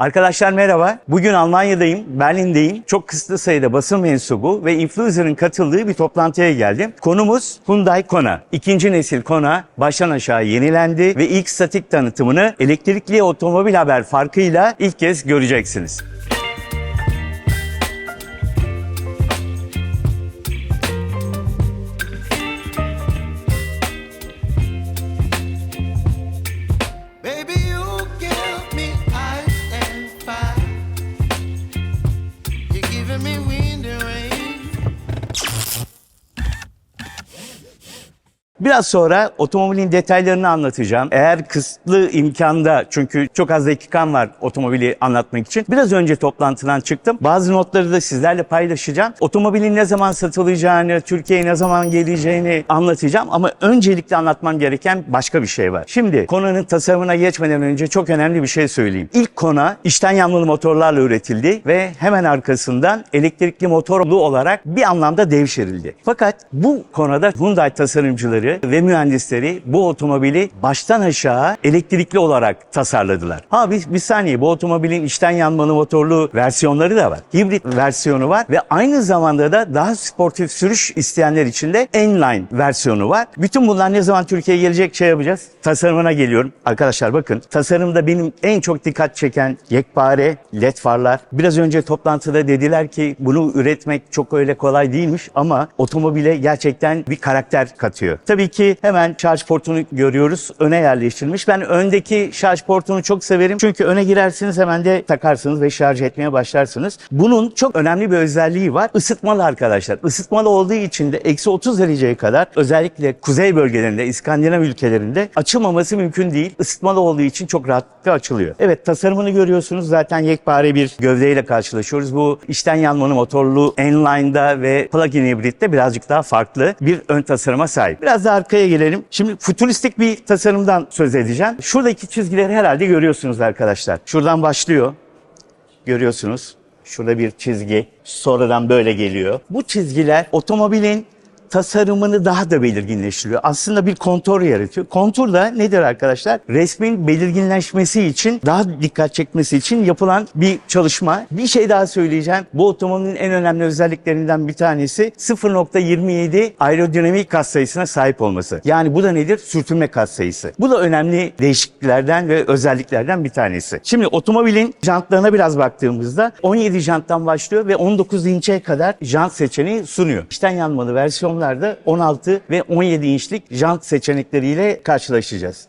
Arkadaşlar merhaba. Bugün Almanya'dayım, Berlin'deyim. Çok kısıtlı sayıda basın mensubu ve influencer'ın katıldığı bir toplantıya geldim. Konumuz Hyundai Kona. İkinci nesil Kona baştan aşağı yenilendi ve ilk statik tanıtımını elektrikli otomobil haber farkıyla ilk kez göreceksiniz. Biraz sonra otomobilin detaylarını anlatacağım. Eğer kısıtlı imkanda çünkü çok az dakikam var otomobili anlatmak için. Biraz önce toplantıdan çıktım. Bazı notları da sizlerle paylaşacağım. Otomobilin ne zaman satılacağını, Türkiye'ye ne zaman geleceğini anlatacağım. Ama öncelikle anlatmam gereken başka bir şey var. Şimdi konunun tasarımına geçmeden önce çok önemli bir şey söyleyeyim. İlk kona içten yanmalı motorlarla üretildi ve hemen arkasından elektrikli motorlu olarak bir anlamda devşirildi. Fakat bu konuda Hyundai tasarımcıları ve mühendisleri bu otomobili baştan aşağı elektrikli olarak tasarladılar. Ha bir, bir saniye bu otomobilin içten yanmalı motorlu versiyonları da var. Hibrit versiyonu var ve aynı zamanda da daha sportif sürüş isteyenler için de N-Line versiyonu var. Bütün bunlar ne zaman Türkiye'ye gelecek şey yapacağız. Tasarımına geliyorum. Arkadaşlar bakın tasarımda benim en çok dikkat çeken yekpare led farlar. Biraz önce toplantıda dediler ki bunu üretmek çok öyle kolay değilmiş ama otomobile gerçekten bir karakter katıyor. Tabii ki hemen şarj portunu görüyoruz. Öne yerleştirilmiş. Ben öndeki şarj portunu çok severim. Çünkü öne girersiniz hemen de takarsınız ve şarj etmeye başlarsınız. Bunun çok önemli bir özelliği var. Isıtmalı arkadaşlar. Isıtmalı olduğu için de eksi 30 dereceye kadar özellikle kuzey bölgelerinde, İskandinav ülkelerinde açılmaması mümkün değil. Isıtmalı olduğu için çok rahatlıkla açılıyor. Evet tasarımını görüyorsunuz. Zaten yekpare bir gövdeyle karşılaşıyoruz. Bu içten yanmalı motorlu N-Line'da ve plug-in hibritte birazcık daha farklı bir ön tasarıma sahip. Biraz da arkaya gelelim. Şimdi futuristik bir tasarımdan söz edeceğim. Şuradaki çizgileri herhalde görüyorsunuz arkadaşlar. Şuradan başlıyor. Görüyorsunuz. Şurada bir çizgi. Sonradan böyle geliyor. Bu çizgiler otomobilin tasarımını daha da belirginleştiriyor. Aslında bir kontur yaratıyor. Kontur da nedir arkadaşlar? Resmin belirginleşmesi için, daha dikkat çekmesi için yapılan bir çalışma. Bir şey daha söyleyeceğim. Bu otomobilin en önemli özelliklerinden bir tanesi 0.27 aerodinamik katsayısına sahip olması. Yani bu da nedir? Sürtünme katsayısı. Bu da önemli değişikliklerden ve özelliklerden bir tanesi. Şimdi otomobilin jantlarına biraz baktığımızda 17 janttan başlıyor ve 19 inçe kadar jant seçeneği sunuyor. İçten yanmalı versiyonlarda 16 ve 17 inçlik jant seçenekleriyle karşılaşacağız.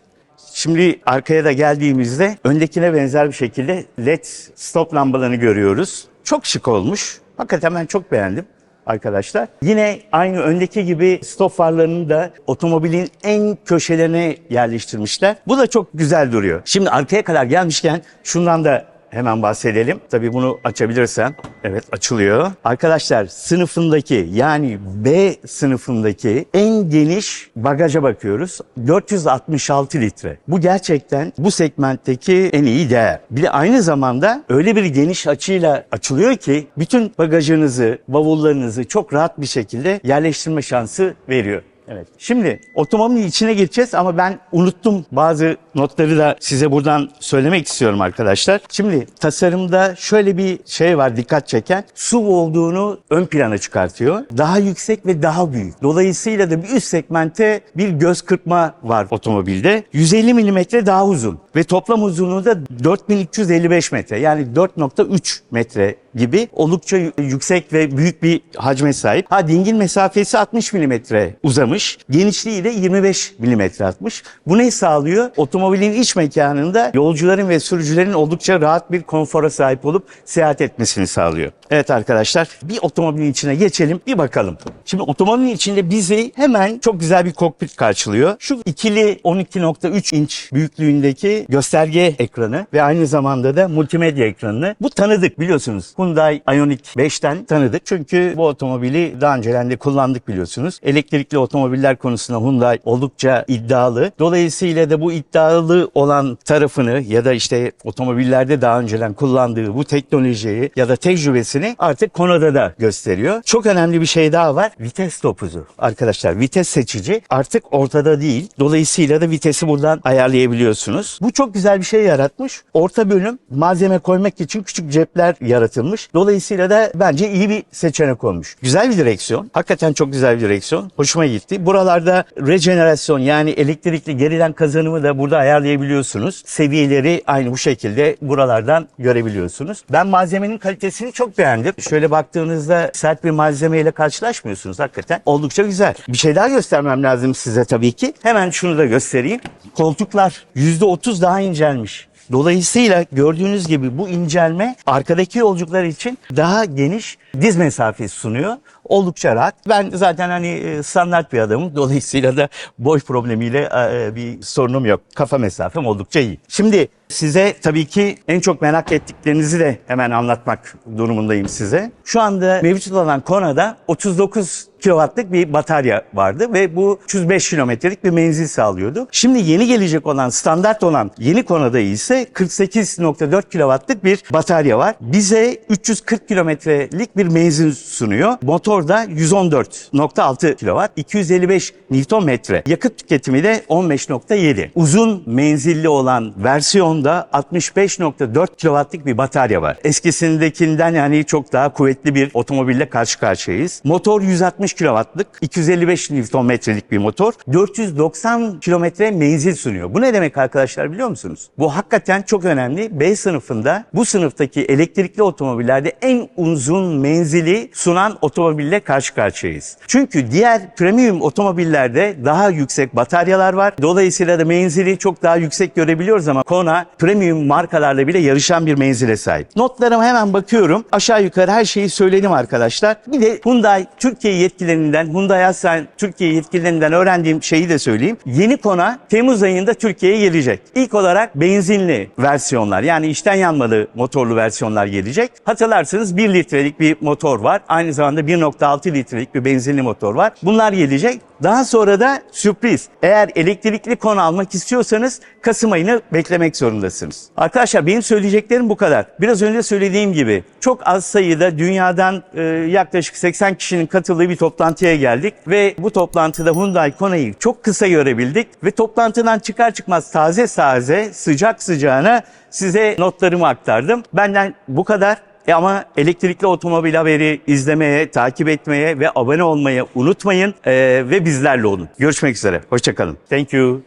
Şimdi arkaya da geldiğimizde öndekine benzer bir şekilde led stop lambalarını görüyoruz. Çok şık olmuş. Hakikaten ben çok beğendim arkadaşlar. Yine aynı öndeki gibi stop farlarını da otomobilin en köşelerine yerleştirmişler. Bu da çok güzel duruyor. Şimdi arkaya kadar gelmişken şundan da hemen bahsedelim. Tabii bunu açabilirsem. Evet açılıyor. Arkadaşlar sınıfındaki yani B sınıfındaki en geniş bagaja bakıyoruz. 466 litre. Bu gerçekten bu segmentteki en iyi değer. Bir de aynı zamanda öyle bir geniş açıyla açılıyor ki bütün bagajınızı, bavullarınızı çok rahat bir şekilde yerleştirme şansı veriyor. Evet. Şimdi otomobilin içine geçeceğiz ama ben unuttum bazı notları da size buradan söylemek istiyorum arkadaşlar. Şimdi tasarımda şöyle bir şey var dikkat çeken. SUV olduğunu ön plana çıkartıyor. Daha yüksek ve daha büyük. Dolayısıyla da bir üst segmente bir göz kırpma var otomobilde. 150 milimetre daha uzun ve toplam uzunluğu da 4355 metre yani 4.3 metre gibi oldukça yüksek ve büyük bir hacme sahip. Ha dingil mesafesi 60 milimetre uzamış. Genişliği de 25 milimetre atmış. Bu ne sağlıyor? Otomobilin iç mekanında yolcuların ve sürücülerin oldukça rahat bir konfora sahip olup seyahat etmesini sağlıyor. Evet arkadaşlar bir otomobilin içine geçelim bir bakalım. Şimdi otomobilin içinde bizi hemen çok güzel bir kokpit karşılıyor. Şu ikili 12.3 inç büyüklüğündeki gösterge ekranı ve aynı zamanda da multimedya ekranını. Bu tanıdık biliyorsunuz. Hyundai Ioniq 5'ten tanıdık. Çünkü bu otomobili daha önceden de kullandık biliyorsunuz. Elektrikli otomobiller konusunda Hyundai oldukça iddialı. Dolayısıyla da bu iddialı olan tarafını ya da işte otomobillerde daha önceden kullandığı bu teknolojiyi ya da tecrübesini kalitesini artık Kona'da da gösteriyor. Çok önemli bir şey daha var. Vites topuzu. Arkadaşlar vites seçici artık ortada değil. Dolayısıyla da vitesi buradan ayarlayabiliyorsunuz. Bu çok güzel bir şey yaratmış. Orta bölüm malzeme koymak için küçük cepler yaratılmış. Dolayısıyla da bence iyi bir seçenek olmuş. Güzel bir direksiyon. Hakikaten çok güzel bir direksiyon. Hoşuma gitti. Buralarda rejenerasyon yani elektrikli geriden kazanımı da burada ayarlayabiliyorsunuz. Seviyeleri aynı bu şekilde buralardan görebiliyorsunuz. Ben malzemenin kalitesini çok beğendim. Şöyle baktığınızda sert bir malzemeyle karşılaşmıyorsunuz hakikaten. Oldukça güzel. Bir şey daha göstermem lazım size tabii ki. Hemen şunu da göstereyim. Koltuklar %30 daha incelmiş. Dolayısıyla gördüğünüz gibi bu incelme arkadaki yolcular için daha geniş diz mesafesi sunuyor. Oldukça rahat. Ben zaten hani e, standart bir adamım. Dolayısıyla da boy problemiyle e, bir sorunum yok. Kafa mesafem oldukça iyi. Şimdi size tabii ki en çok merak ettiklerinizi de hemen anlatmak durumundayım size. Şu anda mevcut olan Kona'da 39 kilowattlık bir batarya vardı ve bu 305 kilometrelik bir menzil sağlıyordu. Şimdi yeni gelecek olan standart olan yeni Kona'da ise 48.4 kilowattlık bir batarya var. Bize 340 kilometrelik bir menzil sunuyor. Motor da 114.6 kilowatt, 255 Newton metre. Yakıt tüketimi de 15.7. Uzun menzilli olan versiyonda 65.4 kilowattlık bir batarya var. Eskisindekinden yani çok daha kuvvetli bir otomobille karşı karşıyayız. Motor 160 kilowattlık, 255 Newton metrelik bir motor. 490 kilometre menzil sunuyor. Bu ne demek arkadaşlar biliyor musunuz? Bu hakikaten çok önemli. B sınıfında bu sınıftaki elektrikli otomobillerde en uzun menzili sunan otomobille karşı karşıyayız. Çünkü diğer premium otomobillerde daha yüksek bataryalar var. Dolayısıyla da menzili çok daha yüksek görebiliyoruz ama Kona premium markalarla bile yarışan bir menzile sahip. Notlarıma hemen bakıyorum. Aşağı yukarı her şeyi söyledim arkadaşlar. Bir de Hyundai Türkiye yetkililerinden, Hyundai Hasan Türkiye yetkililerinden öğrendiğim şeyi de söyleyeyim. Yeni Kona Temmuz ayında Türkiye'ye gelecek. İlk olarak benzinli versiyonlar yani içten yanmalı motorlu versiyonlar gelecek. Hatırlarsınız 1 litrelik bir motor var. Aynı zamanda 1.6 litrelik bir benzinli motor var. Bunlar gelecek. Daha sonra da sürpriz. Eğer elektrikli konu almak istiyorsanız Kasım ayını beklemek zorundasınız. Arkadaşlar benim söyleyeceklerim bu kadar. Biraz önce söylediğim gibi çok az sayıda dünyadan e, yaklaşık 80 kişinin katıldığı bir toplantıya geldik ve bu toplantıda Hyundai Kona'yı çok kısa görebildik ve toplantıdan çıkar çıkmaz taze taze sıcak sıcağına size notlarımı aktardım. Benden bu kadar. E ama elektrikli otomobil haberi izlemeye, takip etmeye ve abone olmayı unutmayın. E, ve bizlerle olun. Görüşmek üzere. Hoşçakalın. Thank you.